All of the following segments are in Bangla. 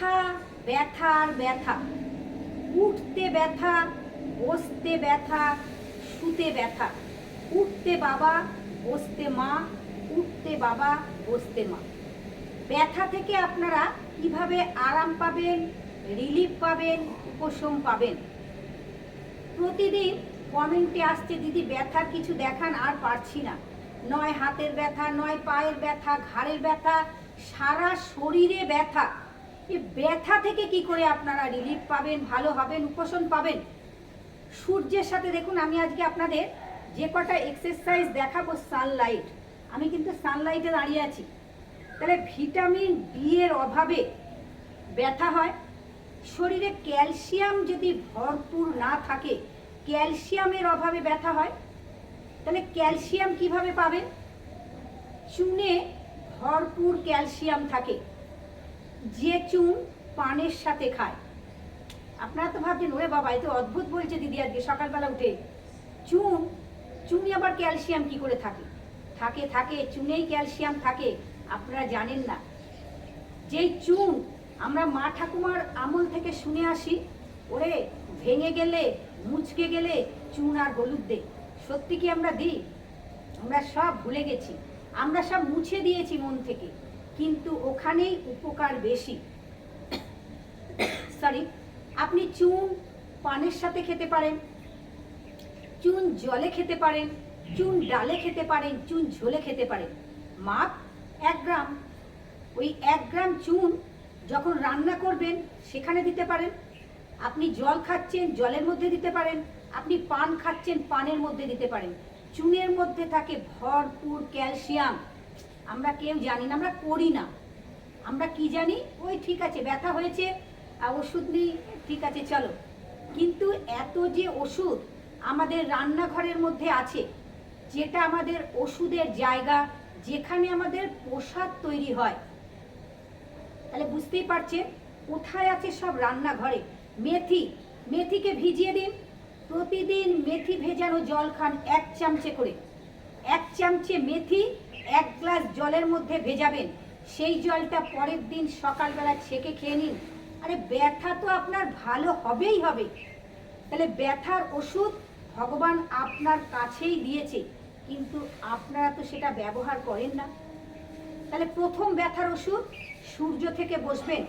ব্যথা ব্যথা আর ব্যথা। উঠতে ব্যথা, বসতে ব্যথা, শুতে ব্যথা। উঠতে বাবা, বসতে মা, উঠতে বাবা, বসতে মা। ব্যথা থেকে আপনারা কীভাবে আরাম পাবেন রিলিফ পাবেন, উপশম পাবেন? প্রতিদিন কমেন্টে আসছে, দিদি, ব্যথার কিছু দেখান, আর পারছি না। নয় হাতের ব্যথা, নয় পায়ের ব্যথা, ঘাড়ের ব্যথা, সারা শরীরে ব্যথা। এই ব্যথা থেকে কি করে আপনারা রিলিফ পাবেন, ভালো হবেন, উপশম পাবেন? সূর্যের সাথে দেখুন, আমি আজকে আপনাদের যে কটা এক্সারসাইজ দেখাবো সানলাইট আমি কিন্তু সানলাইটে দাঁড়িয়ে আছি। তাহলে ভিটামিন ডি এর অভাবে ব্যথা হয়। শরীরে ক্যালসিয়াম যদি ভরপুর না থাকে ক্যালসিয়ামের অভাবে ব্যথা হয়। তাহলে ক্যালসিয়াম কীভাবে পাবেন? চুনে ভরপুর ক্যালসিয়াম থাকে। যে চুন পানের সাথে খায়। আপনারা তো ভাবছেন, ওরে বাবা, এ তো অদ্ভুত বলছে দিদি আজকে সকালবেলা উঠে। চুন, চুনে আবার ক্যালসিয়াম কি করে থাকে? থাকে থাকে, চুনেই ক্যালসিয়াম থাকে, আপনারা জানেন না। যেই চুন আমরা মা ঠাকুমার আমল থেকে শুনে আসি, ওরে, ভেঙে গেলে, মুচকে গেলে চুন আর হলুদ দে সত্যি কি আমরা দিই? আমরা সব ভুলে গেছি। আমরা সব মুছে দিয়েছি মন থেকে। কিন্তু ওখানেই উপকার বেশি। সরি আপনি চুন পানের সাথে খেতে পারেন, চুন জলে খেতে পারেন, চুন ডালে খেতে পারেন, চুন ঝোলে খেতে পারেন। মাপ এক গ্রাম। ওই এক গ্রাম চুন যখন রান্না করবেন, সেখানে দিতে পারেন। আপনি জল খাচ্ছেন, জলের মধ্যে দিতে পারেন। আপনি পান খাচ্ছেন, পানের মধ্যে দিতে পারেন। চুনের মধ্যে থাকে ভরপুর ক্যালসিয়াম। আমরা কেউ জানি না, আমরা করি না। আমরা কি জানি? ওই ঠিক আছে, ব্যথা হয়েছে ওষুধ নিই, ঠিক আছে, চলো। কিন্তু এত যে ওষুধ আমাদের রান্নাঘরের মধ্যে আছে, যেটা আমাদের ওষুধের জায়গা, যেখানে আমাদের প্রসাদ তৈরি হয়, তাহলে বুঝতেই পারছেন কোথায় আছে সব রান্নাঘরে? মেথি, মেথিকে ভিজিয়ে দিন। প্রতিদিন মেথি ভেজানো জল খান এক চামচে করে। এক চামচে মেথি এক গ্লাস জলের মধ্যে ভেজাবেন। সেই জলটা পরের দিন সকালবেলা ছেঁকে খেয়ে নিন। আরে, ব্যথা তো আপনার ভালো হবেই হবে। তাহলে ব্যথার ওষুধ ভগবান আপনার কাছেই দিয়েছে, কিন্তু আপনারা তো সেটা ব্যবহার করেন না। তাহলে প্রথম ব্যথার ওষুধ, সূর্য থেকে বসবেন।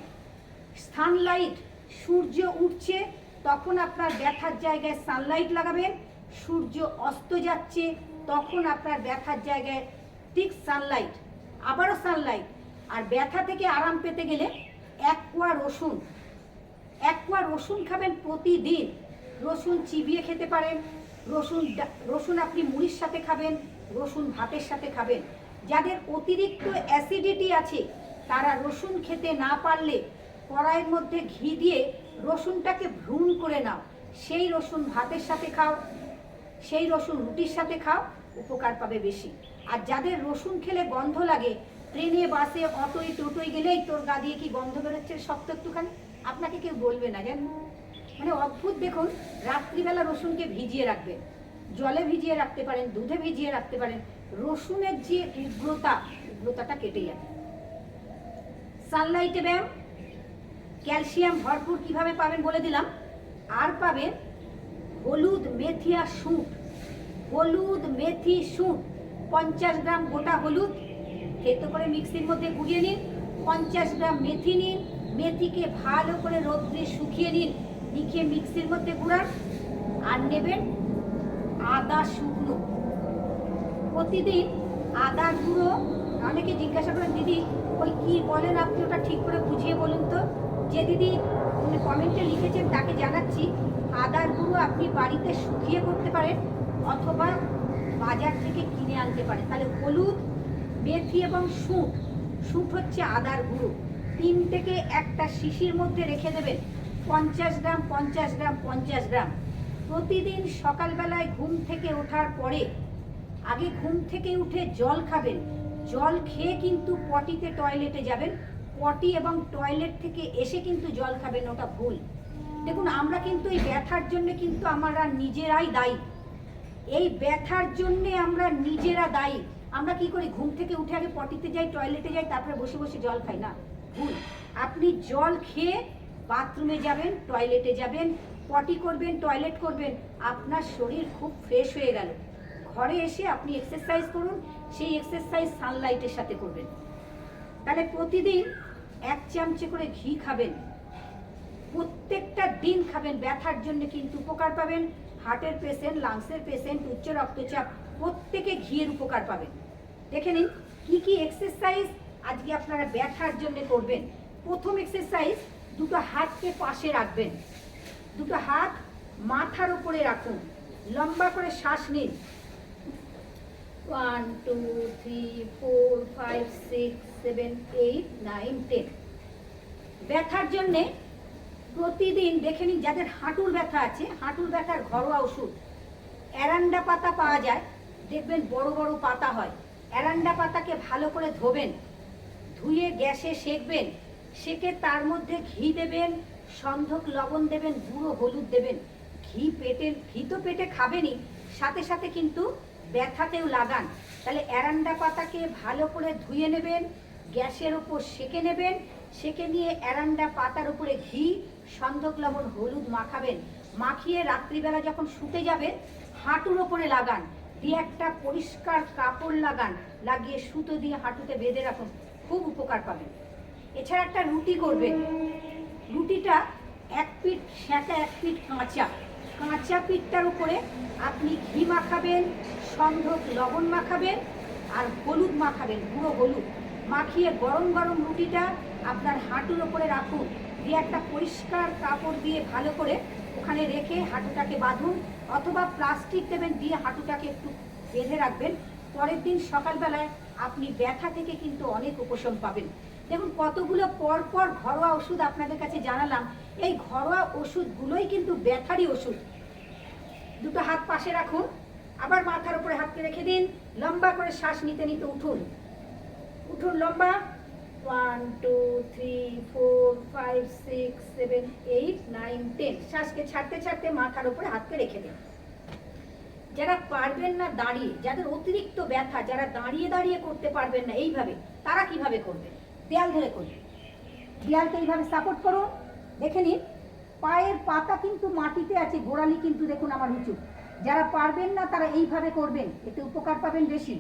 সানলাইট, সূর্য উঠছে, তখন আপনার ব্যথার জায়গায় সানলাইট লাগাবেন। সূর্য অস্ত যাচ্ছে, তখন আপনার ব্যথার জায়গায় ঠিক সানলাইট আবারও সানলাইট আর ব্যথা থেকে আরাম পেতে গেলে এক কোয়া রসুন। এক কোয়া রসুন খাবেন প্রতিদিন। রসুন চিবিয়ে খেতে পারেন, রসুন রসুন আপনি মুড়ির সাথে খাবেন, রসুন ভাতের সাথে খাবেন। যাদের অতিরিক্ত অ্যাসিডিটি আছে, তারা রসুন খেতে না পারলে কড়াইয়ের মধ্যে ঘি দিয়ে রসুনটাকে ভ্রূণ করে নাও। সেই রসুন ভাতের সাথে খাও, সেই রসুন রুটির সাথে খাও, উপকার পাবে বেশি। আর যাদের রসুন খেলে গন্ধ লাগে, ট্রেনে, বাসে, অটোয়, টোটোয় গেলেই তোর গা দিয়ে কি গন্ধ বেরোচ্ছে শক্ত একটুখানি? আপনাকে কেউ বলবে না জানেন মানে অদ্ভুত, দেখুন, রাত্রিবেলা রসুনকে ভিজিয়ে রাখবেন জলে ভিজিয়ে রাখতে পারেন, দুধে ভিজিয়ে রাখতে পারেন, রসুনের যে উগ্রতা, উগ্রতাটা কেটে যাবে। সানলাইটে ব্যায়াম, ক্যালসিয়াম ভরপুর কীভাবে পাবেন বলে দিলাম। আর পাবেন হলুদ মেথি আর হলুদ মেথি শুঁট পঞ্চাশ গ্রাম গোটা হলুদ। থেতো করে মিক্সির মধ্যে গুঁড়িয়ে নিন। পঞ্চাশ গ্রাম মেথি নিন। মেথিকে ভালো করে রোদ্রে শুকিয়ে নিন। লিখে মিক্সির মধ্যে গুঁড়ান। আর নেবেন আদা শুকনো। প্রতিদিন আদা গুঁড়ো। অনেকে জিজ্ঞাসা করেন, দিদি, ওই কি বলেন আপনি? ওটা ঠিক করে বুঝিয়ে বলুন তো। যে দিদি উনি কমেন্টে লিখেছেন, তাকে জানাচ্ছি, আদার গুঁড়ো আপনি বাড়িতে শুকিয়ে করতে পারেন অথবা বাজার থেকে কিনে আনতে পারেন তাহলে হলুদ, মেথি এবং শুঁট শুঁট হচ্ছে আদার গুঁড়ো। তিন থেকে একটা শিশির মধ্যে রেখে দেবেন। পঞ্চাশ গ্রাম পঞ্চাশ গ্রাম পঞ্চাশ গ্রাম। প্রতিদিন সকালবেলায় ঘুম থেকে ওঠার পরে, আগে ঘুম থেকে উঠে জল খাবেন। জল খেয়ে কিন্তু পটিতে টয়লেটে যাবেন। পটি এবং টয়লেট থেকে এসে কিন্তু জল খাবেন, ওটা ভুল। দেখুন, আমরা কিন্তু এই ব্যথার জন্য কিন্তু আমরা নিজেরাই দায়ী। এই ব্যথার জন্যে আমরা নিজেরা দায়ী। আমরা কি করি? ঘুম থেকে উঠে আগে পটিতে যাই, টয়লেটে যাই, তারপরে বসে বসে জল খাই। না, ভুল। আপনি জল খেয়ে বাথরুমে যাবেন, টয়লেটে যাবেন, পটি করবেন, টয়লেট করবেন, আপনার শরীর খুব ফ্রেশ হয়ে গেল। ঘরে এসে আপনি এক্সারসাইজ করুন, সেই এক্সারসাইজ সানলাইটের সাথে করবেন। তাহলে প্রতিদিন এক চামচে করে ঘি খাবেন। প্রত্যেকটা দিন খাবেন। ব্যথার জন্য কিন্তু উপকার পাবেন। হার্টের পেশেন্ট, লাংসের পেশেন্ট, উচ্চ রক্তচাপ, প্রত্যেকে ঘিয়ের উপকার পাবেন। দেখে নিন, কী কী এক্সারসাইজ আজকে আপনারা ব্যথার জন্য করবেন? প্রথম এক্সারসাইজ দুটো হাতকে পাশে রাখবেন। দুটো হাত মাথার উপরে রাখুন। লম্বা করে শ্বাস নিন। One two three four five six seven eight nine ten ব্যথার জন্যে প্রতিদিন দেখে নিন যাদের হাঁটুর ব্যথা আছে, হাঁটুর ব্যথার ঘরোয়া ওষুধ। অ্যারান্ডা পাতা পাওয়া যায়, দেখবেন বড় বড় পাতা হয়। অ্যারান্ডা পাতাকে ভালো করে ধোবেন, ধুয়ে গ্যাসে সেঁকবেন, সেঁকে তার মধ্যে ঘি দেবেন, সন্ধক লবণ দেবেন, গুঁড়ো হলুদ দেবেন। ঘি পেটে, ঘি তো পেটে খাবেনই, সাথে সাথে কিন্তু ব্যথাতেও লাগান। তাহলে অ্যারান্ডা পাতাকে ভালো করে ধুয়ে নেবেন, গ্যাসের ওপর সেঁকে নেবেন, সেঁকে নিয়ে অ্যারান্ডা পাতার উপরে ঘি সন্ধক লবণ হলুদ মাখাবেন। মাখিয়ে রাত্রিবেলা যখন শুতে যাবেন, হাঁটুর ওপরে লাগান। দিয়ে একটা পরিষ্কার কাপড় লাগান। লাগিয়ে সুতো দিয়ে হাঁটুতে বেঁধে রাখুন। খুব উপকার পাবেন। এছাড়া একটা রুটি করবেন। রুটিটা এক পিঠ সেঁকা, এক পিঠ কাঁচা। কাঁচা পিঠটার উপরে আপনি ঘি মাখাবেন সন্ধক লবণ মাখাবেন আর হলুদ মাখাবেন, গুঁড়ো হলুদ। মাখিয়ে গরম গরম রুটিটা আপনার হাঁটুর ওপরে রাখুন। দিয়ে একটা পরিষ্কার কাপড় দিয়ে ভালো করে ওখানে রেখে হাঁটুটাকে বাঁধুন, অথবা প্লাস্টিক দেবেন দিয়ে হাঁটুটাকে একটু বেঁধে রাখবেন। পরের দিন সকালবেলায় আপনি ব্যথা থেকে কিন্তু অনেক উপশম পাবেন। দেখুন, কতগুলো পর পর ঘরোয়া ওষুধ আপনাদের কাছে জানালাম। এই ঘরোয়া ওষুধগুলোই কিন্তু ব্যথারই ওষুধ। দুটো হাত পাশে রাখুন, আবার মাথার উপরে হাতকে রেখে দিন, লম্বা করে শ্বাস নিতে নিতে উঠুন। উঠুন লম্বা one two three four five six seven eight nine ten শ্বাসকে ছাড়তে ছাড়তে মাথার উপরে হাতকে রেখে দিন যারা পারবেন না দাঁড়িয়ে, যাদের অতিরিক্ত ব্যথা, যারা দাঁড়িয়ে দাঁড়িয়ে করতে পারবেন না এইভাবে, তারা কীভাবে করবে দেয়াল ধরে করবে দেয়ালকে এইভাবে সাপোর্ট করুন। দেখে নিন, পায়ের পাতা কিন্তু মাটিতে আছে, গোড়ালি কিন্তু দেখুন আমার উঁচু যারা পারবেন না তারা এইভাবে করবেন, এতে উপকার পাবেন বেশি।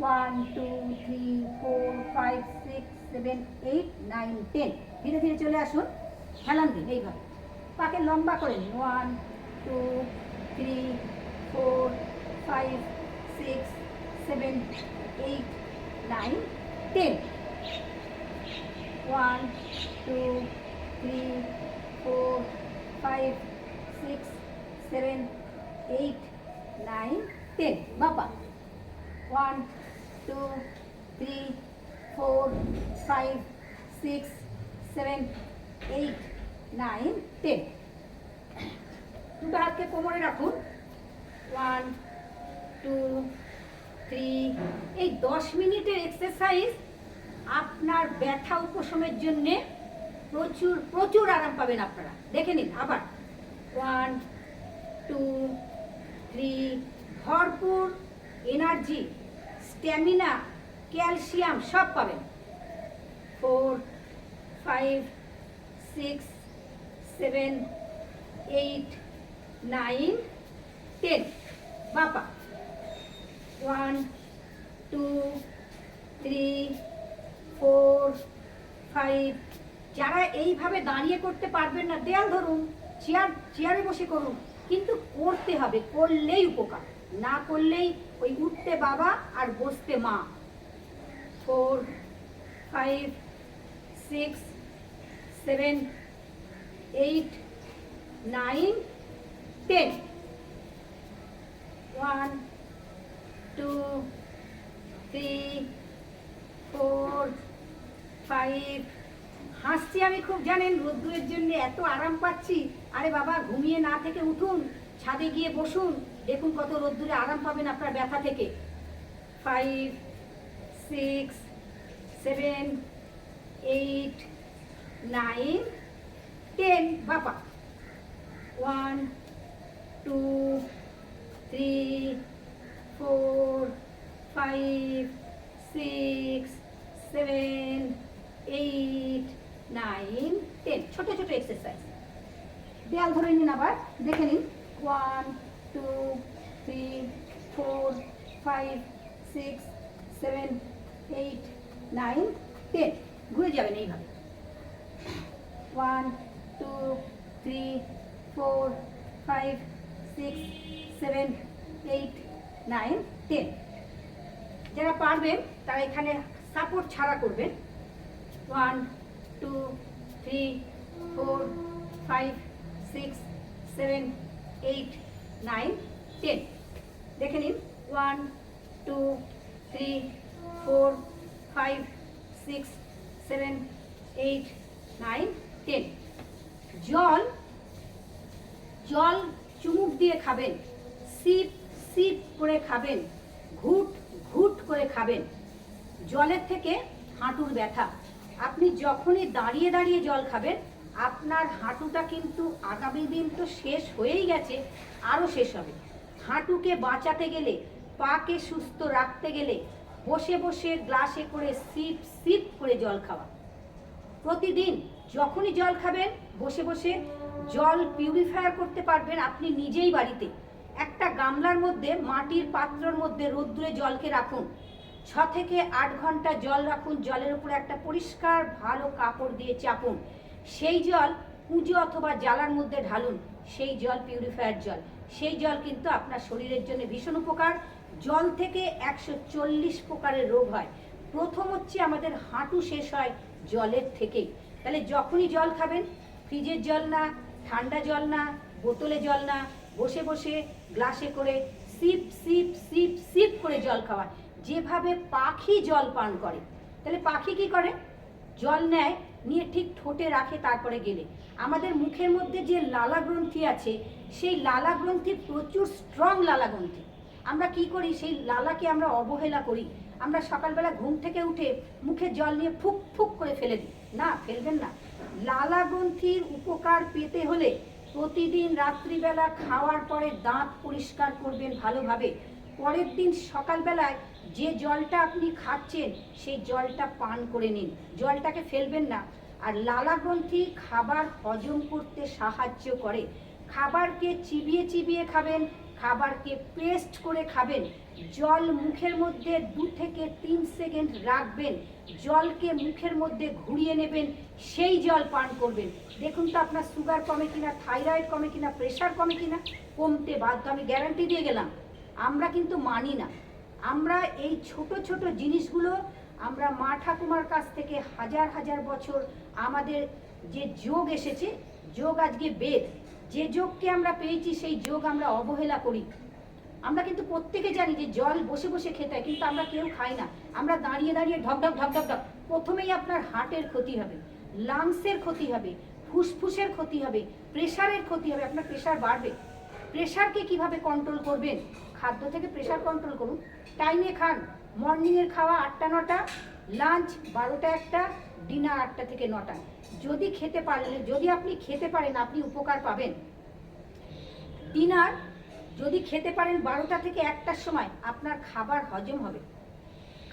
One two three four five six seven eight nine ten ধীরে ধীরে চলে আসুন। হেলান দিন, এইভাবে। পাকে লম্বা করে নিন। One two three four five six seven eight nine ten one two three four five six seven eight nine ten বাবা one two three four five six seven eight nine ten দুটো হাতকে কোমরে রাখুন। ওয়ান টু থ্রি এই দশ মিনিটের এক্সারসাইজ আপনার ব্যথা উপশমের জন্যে প্রচুর প্রচুর আরাম পাবেন আপনারা। দেখে নিন আবার। ওয়ান টু থ্রি ভরপুর এনার্জি স্ট্যামিনা ক্যালসিয়াম সব পাবেন। Four, five, six, seven, eight, nine, ten. বাপা one, two, three, four, five. যারা এইভাবে দাঁড়িয়ে করতে পারবেন না, দেয়াল ধরুন, চেয়ার, চেয়ারে বসে করুন। কিন্তু করতে হবে, করলেই উপকার। না করলেই ওই উঠতে বাবা আর বসতে মা। Four, five six seven eight nine ten one two three four five হাসছি আমি খুব, জানেন, রোদ্দুরের জন্য এত আরাম পাচ্ছি। আরে বাবা, ঘুমিয়ে না থেকে উঠুন, ছাদে গিয়ে বসুন। দেখুন কত রোদ্দুরে আরাম পাবেন আপনার ব্যথা থেকে। Five six seven eight nine ten বাবা one two three four five six seven eight nine ten ছোট ছোট এক্সারসাইজ দেয়াল ধরে নিন আবার। দেখে নিন। One two three four five six seven eight nine ten ঘুরে যাবেন এইভাবে। One two three four five six seven eight nine ten যারা পারবেন, তারা এখানে সাপোর্ট ছাড়া করবেন। One two three four five six seven eight nine ten দেখে নিন। One two three four five six seven eight nine ten জল জল চুমুক দিয়ে খাবেন। সিপ সিপ করে খাবেন। ঘুট ঘুট করে খাবেন। জলের থেকে হাঁটুর ব্যথা। আপনি যখনই দাঁড়িয়ে দাঁড়িয়ে জল খাবেন, আপনার হাঁটুটা কিন্তু আগামী দিন তো শেষ হয়েই গেছে, আরও শেষ হবে। হাঁটুকে বাঁচাতে গেলে, পাকে সুস্থ রাখতে গেলে বসে বসে গ্লাসে করে সিপ সিপ করে জল খাওয়া। প্রতিদিন যখনই জল খাবেন, বসে বসে জল পিউরিফায়ার করতে পারবেন আপনি নিজেই বাড়িতে। একটা গামলার মধ্যে, মাটির পাত্রর মধ্যে রোদ্দুরে জলকে রাখুন। ছ থেকে আট ঘণ্টা জল রাখুন, জলের উপরে একটা পরিষ্কার ভালো কাপড় দিয়ে চাপুন। সেই জল পুজো অথবা জ্বালার মধ্যে ঢালুন, সেই জল পিউরিফায়ার জল। সেই জল কিন্তু আপনার শরীরের জন্য ভীষণ উপকার। জল থেকে একশো চল্লিশ প্রকারের রোগ হয়। প্রথম হচ্ছে আমাদের হাঁটু শেষ হয় জলের থেকেই। তাহলে যখনই জল খাবেন, ফ্রিজের জল না, ঠান্ডা জল না, বোতলে জল না, বসে বসে গ্লাসে করে সিপ সিপ সিপ সিপ করে জল খাওয়া। যেভাবে পাখি জল পান করে। তাহলে পাখি কি করে? জল নেয়, নিয়ে ঠিক ঠোঁটে রাখে তারপরে গেলে। আমাদের মুখের মধ্যে যে লালা গ্রন্থি আছে, সেই লালা গ্রন্থি প্রচুর স্ট্রং লালা গ্রন্থি। আমরা কি করি? সেই লালাকে আমরা অবহেলা করি। আমরা সকালবেলা ঘুম থেকে উঠে মুখে জল নিয়ে ফুক ফুক করে ফেলে দিই। না, ফেলবেন না। লালা গ্রন্থির উপকার পেতে হলে প্রতিদিন রাত্রিবেলা খাওয়ার পরে দাঁত পরিষ্কার করবেন ভালোভাবে। পরের দিন সকালবেলায় যে জলটা আপনি খাচ্ছেন, সেই জলটা পান করে নিন। জলটাকে ফেলবেন না। আর লালা গ্রন্থি খাবার হজম করতে সাহায্য করে। খাবারকে চিবিয়ে চিবিয়ে খাবেন খাবারকে পেস্ট করে খাবেন। জল মুখের মধ্যে দু থেকে তিন সেকেন্ড রাখবেন। জলকে মুখের মধ্যে ঘুরিয়ে নেবেন। সেই জল পান করবেন। দেখুন তো আপনার সুগার কমে কিনা থাইরয়েড কমে কিনা প্রেশার কমে কিনা, কমতে বাধ্য। আমি গ্যারান্টি দিয়ে গেলাম। আমরা কিন্তু মানি না। আমরা এই ছোট ছোট জিনিসগুলো আমরা মা ঠাকুমার কাছ থেকে হাজার হাজার বছর আমাদের যে যোগ এসেছে, যোগ আজকে বেদ। যে যোগকে আমরা পেয়েছি, সেই যোগ আমরা অবহেলা করি। আমরা কিন্তু প্রত্যেকে জানি যে জল বসে বসে খেতে হয়, কিন্তু আমরা কেউ খাই না। আমরা দাঁড়িয়ে দাঁড়িয়ে ঢক ঢক ঢক ঢক ঢক, প্রথমেই আপনার হার্টের ক্ষতি হবে, লাংসের ক্ষতি হবে, ফুসফুসের ক্ষতি হবে প্রেশারের ক্ষতি হবে, আপনার প্রেশার বাড়বে। প্রেশারকে কীভাবে কন্ট্রোল করবেন? খাদ্য থেকে প্রেশার কন্ট্রোল করুন। টাইমে খান মর্নিংয়ের খাওয়া আটটা, নটা লাঞ্চ বারোটা, একটা ডিনার আটটা থেকে নটা। যদি খেতে পারেন, যদি আপনি খেতে পারেন, আপনি উপকার পাবেন। ডিনার যদি খেতে পারেন বারোটা থেকে একটার সময়, আপনার খাবার হজম হবে।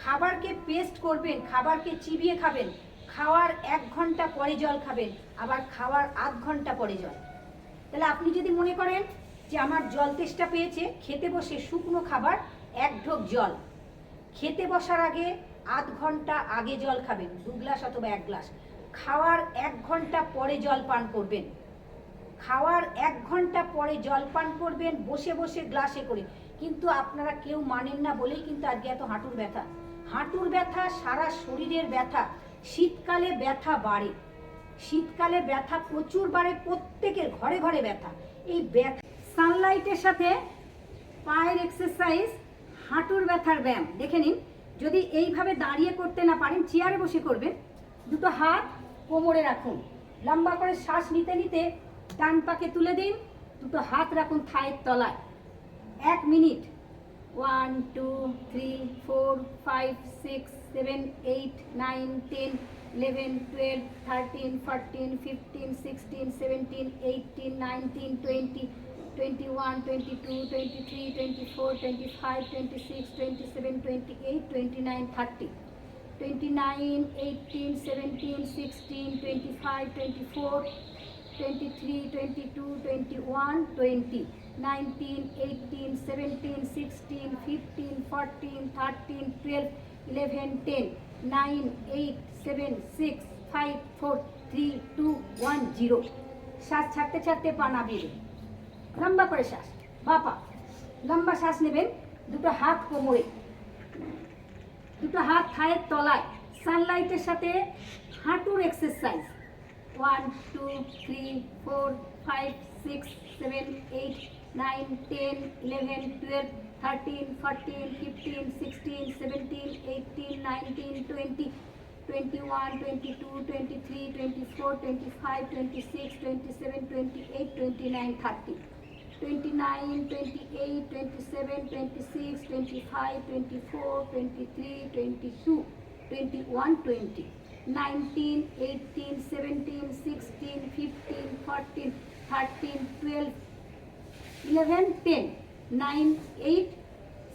খাবারকে পেস্ট করবেন, খাবারকে চিবিয়ে খাবেন। খাওয়ার এক ঘণ্টা পরে জল খাবেন, আবার খাওয়ার আধ ঘণ্টা পরে জল। তাহলে আপনি যদি মনে করেন যে আমার জল তেষ্টা পেয়েছে, খেতে বসে শুকনো খাবার, এক ঢোক জল। খেতে বসার আগে আধ ঘণ্টা আগে জল খাবেন, দু গ্লাস অথবা এক গ্লাস। খাওয়ার এক ঘণ্টা পরে জল পান করবেন। খাওয়ার এক ঘণ্টা পরে জল পান করবেন, বসে বসে গ্লাসে করে। কিন্তু আপনারা কেউ মানেন না বলেই কিন্তু আজকে এত হাঁটুর ব্যথা। হাঁটুর ব্যথা সারা শরীরের ব্যথা। শীতকালে ব্যথা বাড়ে। শীতকালে ব্যথা প্রচুর বাড়ে, প্রত্যেকের ঘরে ঘরে ব্যথা। এই ব্যথা সানলাইটের সাথে পায়ের এক্সারসাইজ হাঁটুর ব্যথার ব্যায়াম। দেখে নিন, যদি এইভাবে দাঁড়িয়ে করতে না পারেন, চেয়ারে বসে করবেন। দুটো হাত কোমরে রাখুন। লম্বা করে শ্বাস নিতে নিতে ডান পাকে তুলে দিন। দুটো হাত রাখুন থায়ের তলায়। এক minute. One two three four five six seven eight nine ten eleven twelve thirteen fourteen fifteen sixteen seventeen eighteen nineteen twenty twenty one twenty two twenty three twenty four twenty five twenty six twenty seven twenty eight twenty nine thirty twenty nine sixteen twenty five twenty four twenty three twenty two twenty one twenty nineteen sixteen fifteen fourteen thirteen twelve eleven ten nine eight seven six five four three two one zero শ্বাস ছাড়তে ছাড়তে পা নামিয়ে লম্বা করে শ্বাস। বাপা লম্বা শ্বাস নেবেন। দুটো হাত কোমরে। দুটো হাত থায়ের তলায় সানলাইটের সাথে হাঁটুর exercise one two three four five six seven eight nine ten eleven twelve thirteen fourteen fifteen sixteen seventeen eighteen nineteen twenty twenty one twenty two twenty three twenty four twenty five twenty six twenty seven twenty eight twenty nine thirty 29, 28, 27, 26, 25, 24, 23, 22, 21, 20, 19, 18, 17, 16, 15, 14, 13, 12, 11, 10, 9, 8,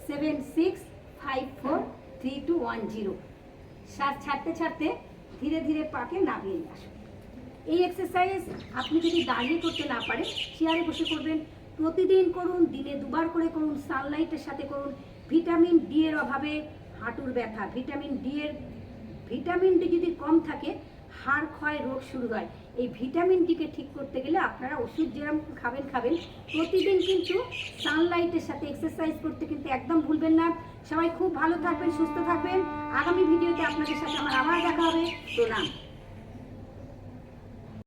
7, 6, 5, 4, 3, 2, 1, 0 শ্বাস ছাড়তে ছাড়তে ধীরে ধীরে পাকে নামিয়ে আসুন। এই এক্সারসাইজ আপনি যদি দাঁড়িয়ে করতে না পারেন চেয়ারে বসে করবেন প্রতিদিন করুন, দিনে দুবার করে করুন সানলাইটের সাথে করুন। ভিটামিন ডি এর অভাবে হাঁটুর ব্যথা। ভিটামিন ডি এর ভিটামিন ডি যদি কম থাকে, হাড় ক্ষয় রোগ শুরু হয়। এই ভিটামিন ডিকে ঠিক করতে গেলে আপনারা ওষুধ যেরকম খাবেন খাবেন, প্রতিদিন কিন্তু সানলাইটের সাথে এক্সারসাইজ করতে কিন্তু একদম ভুলবেন না। সবাই খুব ভালো থাকবেন, সুস্থ থাকবেন। আগামী ভিডিওতে আপনাদের সাথে আমার আবার দেখা হবে। প্রণাম।